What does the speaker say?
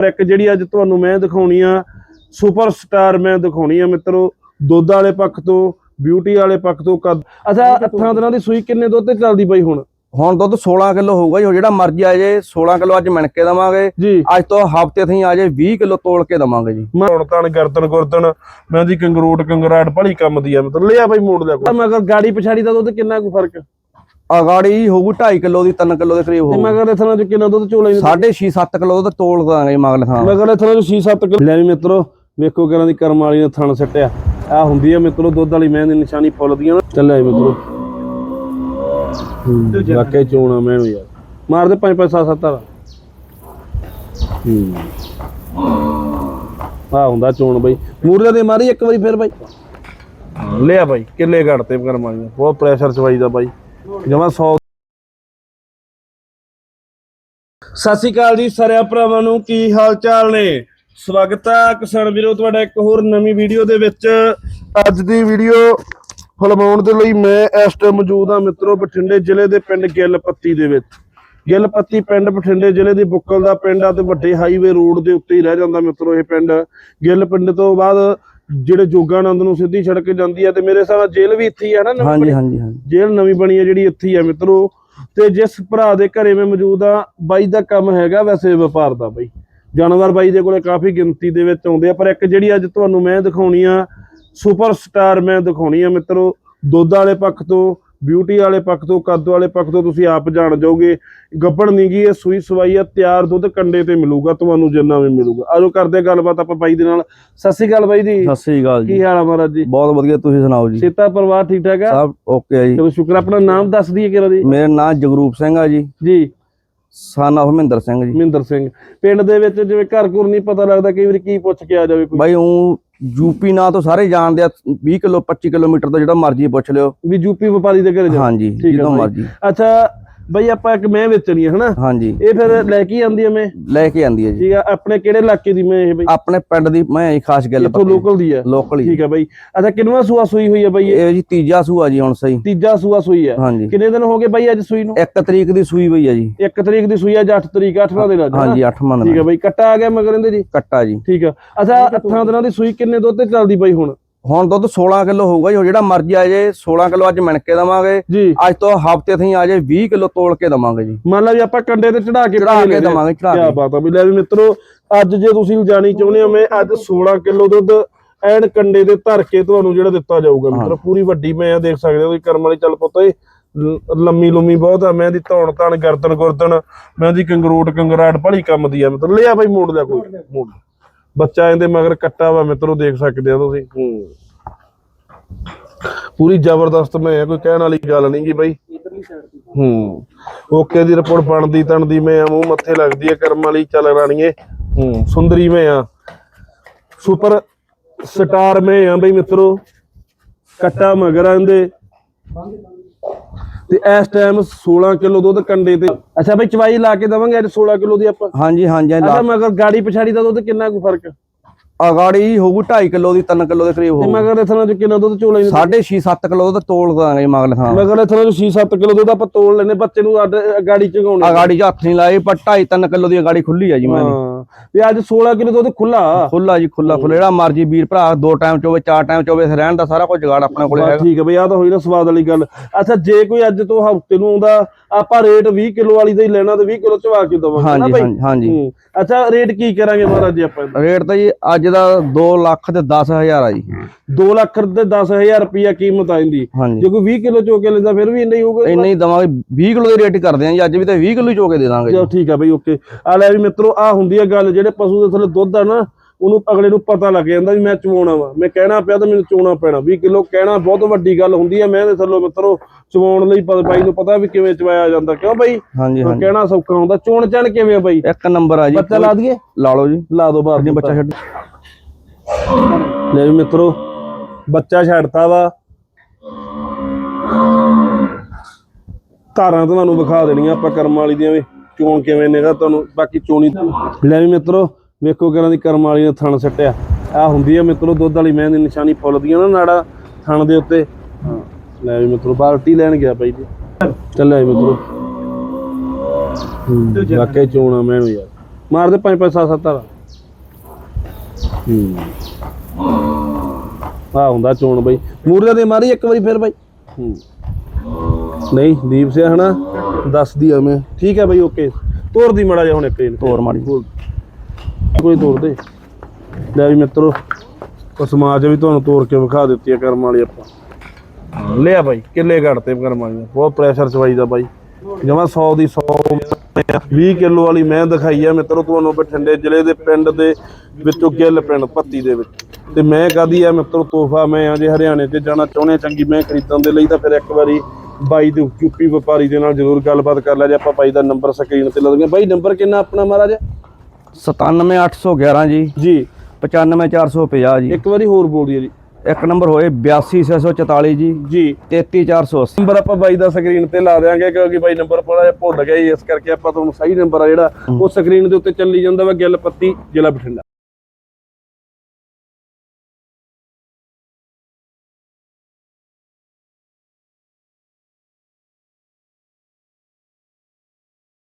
ਪਰ ਇੱਕ ਜਿਹੜੀ ਅੱਜ ਤੁਹਾਨੂੰ ਮੈਂ ਦਿਖਾਉਣੀ ਆ ਸੁਪਰ ਸਟਾਰ ਮੈਂ ਦਿਖਾਉਣੀ ਆ ਮਿੱਤਰੋ ਦੁੱਧ ਵਾਲੇ ਪੱਖ ਤੋਂ ਬਿਊਟੀ ਵਾਲੇ ਪੱਖ ਤੋਂ ਕੱਦ ਅੱਛਾ ਅੱਠਾਂ ਦਿਨਾਂ ਦੀ ਸੂਈ ਕਿੰਨੇ ਦੁੱਧ ਤੇ ਚੱਲਦੀ ਬਾਈ ਹੁਣ? ਹੁਣ ਦੁੱਧ 16 ਕਿਲੋ ਹੋਊਗਾ ਜੀ ਜਿਹੜਾ ਮਰਜ਼ੀ ਆ ਜੇ 16 ਕਿਲੋ ਅੱਜ ਮਿਣ ਕੇ ਦਵਾਂਗੇ। ਜੀ। ਅੱਜ ਤੋਂ ਹਫ਼ਤੇ ਥਈ ਆ ਜੇ 20 ਕਿਲੋ ਤੋਲ ਕੇ ਦਵਾਂਗੇ ਜੀ। ਹੁਣ ਤਾਂ ਗਰਦਨ ਗੁਰਦਨ ਮੈਂ ਦੀ ਕੰਗਰੋਟ ਕੰਗਰਾਟ ਭਲੀ ਕੰਮ ਦੀ ਆ ਮਤਲਬ ਲਿਆ ਬਾਈ ਮੋੜ ਲਿਆ ਕੋਈ। ਮਗਰ ਗਾੜੀ ਪਛਾੜੀ ਦਾ ਦੁੱਧ ਕਿੰਨਾ ਕੁ ਫ਼ਰਕ? ਅਗਾੜੀ ਹੋਊਗੀ 2.5 ਕਿਲੋ ਦੀ 3 ਕਿਲੋ ਦੇ ਕਰੀਬ ਹੋਊ ਮਗਰ ਇਥਾਂ ਚ ਕਿੰਨਾ ਦੁੱਧ ਚੋਲੇ 6.5 7 ਕਿਲੋ ਦੁੱਧ ਤੋਲ ਦਾਂਗੇ ਮਗਲ ਥਾਂ ਮਗਰ ਇਥਾਂ ਚ 6-7 ਕਿਲੋ ਲੈ ਵੀ ਮਿੱਤਰੋ ਵੇਖੋ ਕਿਹਨਾਂ ਦੀ ਕਰਮ ਵਾਲੀ ਨੇ ਥਣ ਸੱਟਿਆ। ਆ ਹੁੰਦੀ ਆ ਮਿੱਤਰੋ ਦੁੱਧ ਵਾਲੀ ਮੈਂ ਦੀ ਨਿਸ਼ਾਨੀ ਫੁੱਲ ਦੀਆਂ ਨਾ। ਚੱਲਿਆ ਜੀ ਮਿੱਤਰੋ। ਹੂੰ ਵਾਕੇ ਚੋਣਾ ਮੈਨੂੰ ਯਾਰ ਮਾਰ ਦੇ 5 5 7 7 ਦਾ ਹੂੰ। ਆ ਹੁੰਦਾ ਚੋਣ ਬਈ। ਮੂਰਲੇ ਦੇ ਮਾਰੀ ਇੱਕ ਵਾਰੀ ਫਿਰ ਬਾਈ। ਲਿਆ ਬਾਈ ਕਿੱਲੇ ਘੜਤੇ ਕਰਮ ਵਾਲੀਆਂ ਬਹੁਤ ਪ੍ਰੈਸ਼ਰ ਚਵਾਈ ਦਾ ਬਾਈ। ਜਮਾ 100 ਸਤਿ ਸ਼੍ਰੀ ਅਕਾਲ ਜੀ ਸਾਰਿਆਂ ਭਰਾਵਾਂ ਨੂੰ, ਕੀ ਹਾਲ ਚਾਲ ਨੇ? ਸਵਾਗਤ ਹੈ ਕਿਸਾਨ ਵੀਰੋ, ਤੁਹਾਡਾ ਇੱਕ ਹੋਰ ਨਵੀਂ ਵੀਡੀਓ ਦੇ ਵਿੱਚ। ਅੱਜ ਦੀ ਵੀਡੀਓ ਫਿਲਮਾਉਣ ਦੇ ਲਈ ਮੈਂ ਇਸ ਟਾਈਮ ਮੌਜੂਦ ਹਾਂ ਮਿੱਤਰੋ ਬਠਿੰਡੇ ਜ਼ਿਲ੍ਹੇ ਦੇ ਪਿੰਡ ਗਿੱਲਪੱਤੀ ਦੇ ਵਿੱਚ। ਗਿੱਲਪੱਤੀ ਪਿੰਡ, ਬਠਿੰਡੇ ਜ਼ਿਲ੍ਹੇ ਦੀ ਬੁੱਕਲ ਦਾ ਪਿੰਡ ਆ ਤੇ ਵੱਡੇ ਹਾਈਵੇ ਰੋਡ ਦੇ ਉੱਤੇ ਹੀ ਰਹਿ ਜਾਂਦਾ ਮਿੱਤਰੋ ਇਹ ਪਿੰਡ। ਗਿੱਲ ਪਿੰਡ ਤੋਂ ਬਾਅਦ ਜਿਹੜੇ ਜੋਗਾਨੰਦ ਨੂੰ ਸਿੱਧੀ ਸੜਕ ਜਾਂਦੀ ਆ ਤੇ ਮੇਰੇ ਹਿਸਾਬ ਨਾਲ ਜੇਲ੍ਹ ਵੀ ਇੱਥੇ ਹੀ ਆ ਨਾ ਨਵੀਂ ਹਾਂਜੀ ਹਾਂਜੀ ਹਾਂਜੀ। ਜੇਲ੍ਹ ਨਵੀਂ ਬਣੀ ਹੈ ਜਿਹੜੀ ਇੱਥੇ ਹੀ ਆ ਮਿੱਤਰੋ। ਤੇ ਜਿਸ ਭਰਾ ਦੇ ਘਰੇ ਮੈਂ ਮੌਜੂਦ ਆ ਬਾਈ ਦਾ ਕੰਮ ਹੈਗਾ ਵੈਸੇ ਵਪਾਰ ਦਾ ਬਾਈ। ਜਾਨਵਰ ਬਾਈ ਦੇ ਕੋਲੇ ਕਾਫੀ ਗਿਣਤੀ ਦੇ ਵਿੱਚ ਆਉਂਦੇ ਆ ਪਰ ਇੱਕ ਜਿਹੜੀ ਅੱਜ ਤੁਹਾਨੂੰ ਮੈਂ ਦਿਖਾਉਣੀ ਆ ਸੁਪਰ ਸਟਾਰ ਮੈਂ ਦਿਖਾਉਣੀ ਆ ਮਿੱਤਰੋ ਦੁੱਧ ਵਾਲੇ ਪੱਖ ਤੋਂ। ਬਿਊਟੀ ਵਾਲੇ ਪੱਖ ਤੋਂ ਕੱਦ ਵਾਲੇ ਪੱਖ ਤੋਂ ਤੁਸੀਂ ਆਪ ਜਾਣ ਜਾਓਗੇ। ਗੱਬੜ ਨਹੀਂ ਗਈ ਇਹ ਸੂਈ ਸਵਾਈ ਆ ਤਿਆਰ ਦੁੱਧ ਕੰਡੇ ਤੇ ਮਿਲੂਗਾ ਤੁਹਾਨੂੰ ਜਿੰਨਾ ਵੀ ਮਿਲੂਗਾ। ਆਜੋ ਕਰਦੇ ਗੱਲਬਾਤ ਆਪਾਂ ਬਾਈ ਦੇ ਨਾਲ। ਸਤਿ ਸ਼੍ਰੀ ਅਕਾਲ ਬਾਈ ਜੀ। ਸਤਿ ਸ੍ਰੀ ਅਕਾਲ ਜੀ। ਕੀ ਹਾਲ ਆ ਮਹਾਰਾਜ ਜੀ? ਬਹੁਤ ਵਧੀਆ ਤੁਸੀਂ ਸੁਣਾਓ ਜੀ? ਸੀਤਾ ਪਰਿਵਾਰ ਠੀਕ ਠਾਕ ਆ? ਸਭ ਓਕੇ ਆ ਜੀ। ਚਲੋ ਸ਼ੁਕਰ। ਆਪਣਾ ਨਾਮ ਦੱਸ ਦਈਏ ਕਿਹੜਾ ਜੀ ਮੇਰਾ ਨਾਮ ਜਗਰੂਪ ਸਿੰਘ ਆ ਜੀ। ਜੀ। Son of Mahinder Singh ji. ਮਹਿੰਦਰ ਸਿੰਘ। ਪਿੰਡ ਦੇ ਵਿੱਚ ਜਿਵੇਂ ਘਰ ਘੁਰ ਨਹੀਂ ਪਤਾ ਲੱਗਦਾ ਕਈ ਵਾਰੀ ਕੀ ਪੁੱਛ ਕੇ ਆ ਜਾਵੇ ਕੋਈ। ਬਾਈ ਉਹ ਯੂਪੀ ਨਾਂ ਤੋਂ ਸਾਰੇ ਜਾਣਦੇ ਆ 20 ਕਿਲੋ 25 ਕਿਲੋਮੀਟਰ ਦਾ ਜਿਹੜਾ ਮਰਜ਼ੀ ਪੁੱਛ ਲਿਓ। ਵੀ ਯੂਪੀ ਵਪਾਰੀ ਦੇ ਘਰੇ ਜਾ ਹਾਂਜੀ ਠੀਕ ਜਦੋਂ। ਮਰਜ਼ੀ। ਅੱਛਾ ਬਈ ਆਪਾਂ ਇੱਕ ਮੈਂ ਵੇਚਣੀ ਹੈ ਹਨਾ? ਹਾਂਜੀ। ਇਹ ਫਿਰ ਲੈ ਕੇ ਆਂਦੀ ਆ ਮੈਂ? ਲੈ ਕੇ ਆਂਦੀ ਹੈ ਜੀ। ਠੀਕ ਆ ਆਪਣੇ ਕਿਹੜੇ ਇਲਾਕੇ ਦੀ ਮੈਂ ਇਹ ਬਈ? ਆਪਣੇ ਪਿੰਡ ਦੀ ਮੈਂ ਜੀ ਖਾਸ ਗੱਲ ਇੱਥੋਂ ਲੋਕਲ ਦੀ ਆ। ਲੋਕਲ ਹੀ। ਠੀਕ ਆ ਬਈ। ਅੱਛਾ ਕਿੰਨਵਾਂ ਸੂਆ ਸੂਈ ਹੋਈ ਆ ਬਈ? ਇਹ ਇਹ ਜੀ ਤੀਜਾ ਸੂਆ ਜੀ ਹੁਣ ਸਹੀ। ਤੀਜਾ ਸੂਆ ਸੂਈ ਆ। ਹਾਂਜੀ। ਕਿੰਨੇ ਦਿਨ ਹੋ ਗਏ ਬਈ ਅੱਜ ਸੂਈ ਨੂੰ? 1 ਤਰੀਕ ਦੀ ਸੂਈ ਹੋਈ ਆ ਜੀ। 1 ਤਰੀਕ ਦੀ ਸੂਈ ਆ ਜਾਂ 8 ਤਰੀਕ 8 ਦਿਨ ਅੱਜ ਹਨਾ? ਹਾਂਜੀ 8 ਮੰਨ ਠੀਕ ਆ ਬਈ। ਕੱਟਾ ਆ ਗਿਆ ਮਗਰ ਇਹਦੇ ਜੀ? ਕੱਟਾ ਜੀ। ਠੀਕ ਆ। ਅੱਛਾ 8 ਦਿਨਾਂ ਦੀ ਸੂਈ ਕਿੰਨੇ ਦੁੱਧ ਤੇ ਚੱਲਦੀ ਬਈ ਹੁਣ? ਹੁਣ ਦੁੱਧ 16 ਕਿਲੋ ਹੋਊਗਾ ਜੀ ਜਿਹੜਾ ਮਰਜ਼ੀ ਆ ਜੇ 16 ਕਿਲੋ ਅੱਜ ਮਿਣ ਕੇ ਦਵਾਂਗੇ। ਜੀ। ਅੱਜ ਤੋਂ ਹਫ਼ਤੇ ਥਈ ਆ ਜੇ 20 ਕਿਲੋ ਤੋਲ ਕੇ ਦਵਾਂਗੇ ਜੀ। ਮੰਨ ਲਾ ਵੀ ਆਪਾਂ ਕੰਡੇ ਤੇ ਚੜਾ ਕੇ ਚੜਾ ਕੇ। ਦਵਾਂਗੇ ਚੜਾ ਕਿਆ ਕੇ। ਬਾਤ ਆ ਵੀ ਲੈ ਵੀ ਮਿੱਤਰੋ ਅੱਜ ਜੇ ਤੁਸੀਂ ਜਾਣੀ ਚਾਹੁੰਦੇ ਹੋ ਮੈਂ ਅੱਜ 16 ਕਿਲੋ ਦੁੱਧ ਐਨ ਕੰਡੇ ਦੇ ਧਰ ਕੇ ਤੁਹਾਨੂੰ ਜਿਹੜਾ ਦਿੱਤਾ ਜਾਊਗਾ ਮਿੱਤਰੋ ਪੂਰੀ ਵੱਡੀ ਮੈਂ ਆ ਦੇਖ ਸਕਦੇ ਹੋ ਤੁਸੀਂ ਕਰਮ ਵਾਲੀ ਚੱਲ ਪੁੱਤ ਲ- ਲੰਮੀ ਲੰਮੀ ਬਹੁਤ ਆ ਮੈਂ ਦੀ ਧੌਣ ਧਣ ਗਰਦਨ ਗੁਰਦਨ ਮੈਂ ਦੀ ਕੰਗਰੋਟ ਕੰਗਰਾਟ ਭਲੀ ਕੰਮ ਦੀ ਆ ਮਤਲਬ ਲਿਆ ਬਾਈ ਮੋੜ ਲਿਆ ਕੋਈ ਮੋੜ। ਬੱਚਾ ਇਹਦੇ ਮਗਰ ਕੱਟਾ ਵਾ ਮਿੱਤਰੋ ਦੇਖ ਸਕਦੇ ਆ ਤੁਸੀਂ। ਹੂੰ ਪੂਰੀ ਜ਼ਬਰਦਸਤ ਮੈਂ ਆ ਕੋਈ ਕਹਿਣ ਵਾਲੀ ਗੱਲ ਨਹੀਂ ਗੀ ਬਾਈ। ਹੂੰ। ਓਕੇ ਦੀ ਰਿਪੋਰਟ ਬਣਦੀ ਤਣਦੀ ਮੈਂ ਆ ਮੂੰਹ ਮੱਥੇ ਲੱਗਦੀ ਹੈ ਕਰਮ ਵਾਲੀ ਚੱਲ ਰਾਣੀਏ। ਹੂੰ ਸੁੰਦਰੀ ਮੈਂ ਆ। ਸੁਪਰ ਸਟਾਰ ਮੈਂ ਆ ਬਈ ਮਿੱਤਰੋ। ਕੱਟਾ ਮਗਰਾਂ ਦੇ ਤੇ ਇਸ ਟਾਈਮ 16 ਕਿਲੋ ਦੁੱਧ ਕੰਡੇ ਤੇ। ਅੱਛਾ ਬਈ ਚਵਾਈ ਲਾ ਕੇ ਦਵਾਂਗੇ ਅੱਜ 16 ਕਿਲੋ ਦੀ ਆਪਾਂ। ਹਾਂਜੀ ਹਾਂਜੀ। ਅੱਛਾ ਮਗਰ ਗਾੜੀ ਪਛਾੜੀ ਦਾ ਦੁੱਧ ਕਿੰਨਾ ਕੁ ਫ਼ਰਕ? ਅਗਾੜੀ ਹੋਊਗੀ 2.5 ਕਿਲੋ ਦੀ 3 ਕਿਲੋ ਦੇ ਕਰੀਬ ਹੋਊ ਮਗਰ ਇਥਾਂ ਚ ਕਿੰਨਾ ਦੁੱਧ ਚੋਲੇ 6.5 7 ਕਿਲੋ ਦੁੱਧ ਤੋਲ ਦਾਂਗੇ ਮਗਲ ਥਾਂ। ਮਗਰ ਇਥਾਂ ਚ 6-7 ਕਿਲੋ ਦੁੱਧ ਆਪਾਂ ਤੋੜ ਲੈਨੇ ਬੱਚੇ ਨੂੰ ਅੱਡ ਗਾੜੀ ਚਗਾਉਣੀ। ਅਗਾੜੀ ਚ ਹੱਥ ਨਹੀਂ ਲਾਏ ਪਰ 2.5 3 ਕਿਲੋ ਦੀ ਅਗਾੜੀ ਖੁੱਲੀ ਆ ਜੀ ਮੈਂ। ਵੀ ਅੱਜ 16 ਕਿਲੋ ਦੁੱਧ ਖੁੱਲਾ ਖੁੱਲਾ ਜੀ ਖੁੱਲਾ ਖੁੱਲਾ ਜਿਹੜਾ ਮਰਜ਼ੀ ਵੀਰ ਭਰਾ ਦੋ ਟਾਈਮ ਚ ਹੋਵੇ ਚਾਰ ਟਾਈਮ ਚ ਹੋਵੇ ਰਹਿਣ ਦਾ ਸਾਰਾ ਕੁਝ ਜਗਾੜ ਆਪਣੇ ਕੋਲੇ ਹੈਗਾ। ਠੀਕ ਹੈ ਬਈ ਆ ਤਾਂ ਹੋਈ ਨਾ ਸਵਾਦ ਵਾਲੀ ਗੱਲ। ਅੱਛਾ ਜੇ ਕੋਈ ਅੱਜ ਤੋਂ ਹਫ਼ਤੇ ਨੂੰ ਆਉਂਦਾ ਆਪਾਂ ਰੇਟ 20 ਕਿਲੋ ਵਾਲੀ ਦਾ ਹੀ ਲੈਣਾ ਤੇ 20 ਕਿਲੋ ਚਵਾ ਕੇ ਦਵਾਂਗੇ ਨਾ ਬਈ? ਹਾਂਜੀ। ਅੱਛਾ ਰੇਟ ਕੀ ਕਰਾਂਗੇ ਮਹਾਰਾਜ ਜੀ ਆਪਾਂ ਰੇਟ ਤਾਂ ਜੀ ਅੱਜ ਦਾ 2 ਲੱਖ ਤੇ 10000 ਆ ਜੀ। 2 ਲੱਖ ਤੇ 10000 ਰੁਪਿਆ ਕੀਮਤ ਆ ਜਾਂਦੀ ਜੇ ਕੋਈ 20 ਕਿਲੋ ਚੋ ਕੇ ਲੈਂਦਾ ਫਿਰ ਵੀ ਇੰਨਾ ਹੀ ਹੋਊਗਾ? ਇੰਨੇ ਹੀ ਦਵਾਂਗੇ। 20 ਕਿਲੋ ਦੀ ਰੇਟ ਕਰਦੇ ਆ ਜੀ ਅੱਜ ਵੀ ਤਾਂ 20 ਕਿਲੋ ਚੋ ਕੇ ਦੇ ਦਾਂਗੇ ਚਲੋ ਜੀ ਠੀਕ ਆ ਬਈ ਓਕੇ। ਆ ਲੈ ਵੀ ਮਿੱਤਰੋ ਆ ਹੁੰਦੀ ਆ ਗੱਲ ਜਿਹੜੇ ਪਸ਼ੂ ਦੇ ਥੱਲੇ ਦੁੱਧ ਆ ਨਾ ਉਹਨੂੰ ਅਗਲੇ ਨੂੰ ਪਤਾ ਲੱਗ ਜਾਂਦਾ ਵੀ ਮੈਂ ਚਵਾਉਣਾ ਵਾ। ਮੈਂ ਕਹਿਣਾ ਪਿਆ ਤਾਂ ਮੈਨੂੰ ਚੋਣਾ ਪੈਣਾ। 20 ਕਿਲੋ ਕਹਿਣਾ ਬਹੁਤ ਵੱਡੀ ਗੱਲ ਹੁੰਦੀ ਆ। ਮੈਂ ਦੇ ਥੱਲੋਂ ਮਿੱਤਰੋ ਚਵਾਉਣ ਲਈ ਬਾਈ ਨੂੰ ਪਤਾ ਵੀ ਕਿਵੇਂ ਚਵਾਇਆ ਜਾਂਦਾ। ਕਿਉਂ ਬਾਈ? ਹਾਂਜੀ ਹਾਂਜੀ। ਕਹਿਣਾ ਸੌਖਾ ਹੁੰਦਾ। ਚੋਣ ਚਣ ਕਿਵੇਂ ਬਾਈ? ਇੱਕ ਨੰਬਰ ਆ ਜੀ। ਬੱਚਾ ਲਾ ਦਈਏ? ਲਾ ਲਓ ਜੀ। ਲਾ ਦੋ ਬਾਹਰ ਜੀ ਬੱਚਾ ਛੱਡ। ਲੈ ਵੀ ਮਿੱਤਰੋ ਬੱਚਾ ਛੱਡਤਾ ਵਾ। ਧਾਰਾਂ ਤੁਹਾਨੂੰ ਵਿਖਾ ਦੇਣੀਆਂ ਆਪਾਂ ਕਰਮ ਵਾਲੀ ਦੀਆਂ ਵੀ। ਚੋਣ ਕਿਵੇਂ ਨੇਗਾ ਤੁਹਾਨੂੰ? ਬਾਕੀ ਚੋਣੀ ਲੈ ਵੀ ਮਿੱਤਰੋ ਵੇਖੋ ਕਿਹਨਾਂ ਦੀ ਕਰਮ ਵਾਲੀ ਨੇ ਥਣ ਸੱਟਿਆ। ਆ ਹੁੰਦੀ ਆ ਮਿੱਤਰੋ ਦੁੱਧ ਵਾਲੀ ਮੈਂ ਦੀ ਨਿਸ਼ਾਨੀ ਫੁੱਲ ਦੀਆਂ ਨਾ ਨਾੜਾ ਥਣ ਦੇ ਉੱਤੇ। ਹਾਂ ਲੈ ਵੀ ਮਿੱਤਰੋ ਬਾਲਟੀ ਲੈਣ ਗਿਆ ਬਾਈ ਜੀ। ਚੱਲਿਆ ਮਿੱਤਰੋ। ਵਾਕੇ ਚੋਣਾ ਮੈਨੂੰ ਯਾਰ ਮਾਰ ਦੇ 5 5 7 7 ਦਾ ਹੂੰ। ਆ ਹੁੰਦਾ ਚੋਣ ਬਈ। ਮੂਰਲੇ ਦੇ ਮਾਰੀ ਇੱਕ ਵਾਰੀ ਫਿਰ ਬਾਈ। ਨਹੀਂ ਦੀਪ ਸਿਆ ਹਨਾ। ਦੱਸਦੀ ਮੈਂ। ਠੀਕ ਹੈ ਬਈ ਓਕੇ ਤੋਰ ਦੀ ਮੜਾ ਜਾ ਹੁਣ ਇੱਕ ਇਹਨੂੰ। ਤੋਰ ਮਾੜੀ। ਕੋਈ ਤੋਰ ਦੇ। ਲੈ ਵੀ ਮਿੱਤਰੋ ਉਹ ਸਮਾਜ ਵੀ ਤੁਹਾਨੂੰ ਤੋੜ ਕੇ ਵਿਖਾ ਦਿੱਤੀ ਆ ਕਰਮ ਵਾਲੀ ਆਪਾਂ। ਲਿਆ ਬਾਈ ਕਿੱਲੇ ਘੜਤੇ ਕਰਮ ਵਾਲੀਆਂ ਬਹੁਤ ਪ੍ਰੈਸ਼ਰ ਚਵਾਈ ਦਾ ਬਾਈ। ਜਮਾ 100 ਦੀ 100 20 ਕਿਲੋ ਵਾਲੀ ਮੈਂ ਦਿਖਾਈ ਆ ਮਿੱਤਰੋ ਤੁਹਾਨੂੰ ਬਠਿੰਡੇ ਜ਼ਿਲ੍ਹੇ ਦੇ ਪਿੰਡ ਦੇ ਵਿੱਚੋਂ ਗਿੱਲ ਪਿੰਡ ਪੱਤੀ ਦੇ ਵਿੱਚ। ਤੇ ਮੈਂ ਕਾਦੀ ਆ ਮਿੱਤਰੋ ਤੋਹਫਾ ਮੈਂ ਆ ਜੇ ਹਰਿਆਣੇ ਤੇ ਜਾਣਾ ਚਾਹੁੰਦੇ ਚੰਗੀ ਮੈਂ ਖਰੀਦਣ ਦੇ ਲਈ ਤਾਂ ਫਿਰ ਇੱਕ ਵਾਰੀ ਬਾਈ ਦੇ ਯੂਪੀ ਵਪਾਰੀ ਦੇ ਨਾਲ ਜ਼ਰੂਰ ਗੱਲਬਾਤ ਕਰ ਲਿਆ ਜੇ ਆਪਾਂ ਬਾਈ ਦਾ ਨੰਬਰ ਸਕਰੀਨ ਤੇ ਲਾ ਦਾਂਗੇ ਬਾਈ ਨੰਬਰ ਕਿੰਨਾ ਆਪਣਾ ਮਹਾਰਾਜ? 97811 ਜੀ। ਜੀ। 95450 ਜੀ। ਇੱਕ ਵਾਰੀ ਹੋਰ ਬੋਲ ਦਿਓ ਜੀ। ਇੱਕ ਨੰਬਰ ਹੋਏ 82644 ਜੀ। ਜੀ। 33480 ਨੰਬਰ ਆਪਾਂ ਬਾਈ ਦਾ ਸਕਰੀਨ ਤੇ ਲਾ ਦਿਆਂਗੇ ਕਿਉਂਕਿ ਬਾਈ ਨੰਬਰ ਥੋੜਾ ਜਿਹਾ ਭੁੱਲ ਗਿਆ ਇਸ ਕਰਕੇ ਆਪਾਂ ਤੁਹਾਨੂੰ ਸਹੀ ਨੰਬਰ ਆ ਜਿਹੜਾ ਉਹ ਸਕਰੀਨ ਦੇ ਉੱਤੇ ਚੱਲੀ ਜਾਂਦਾ ਵਾ ਗਿੱਲ ਪੱਤੀ ਜ਼ਿਲ੍ਹਾ ਬਠਿੰਡਾ।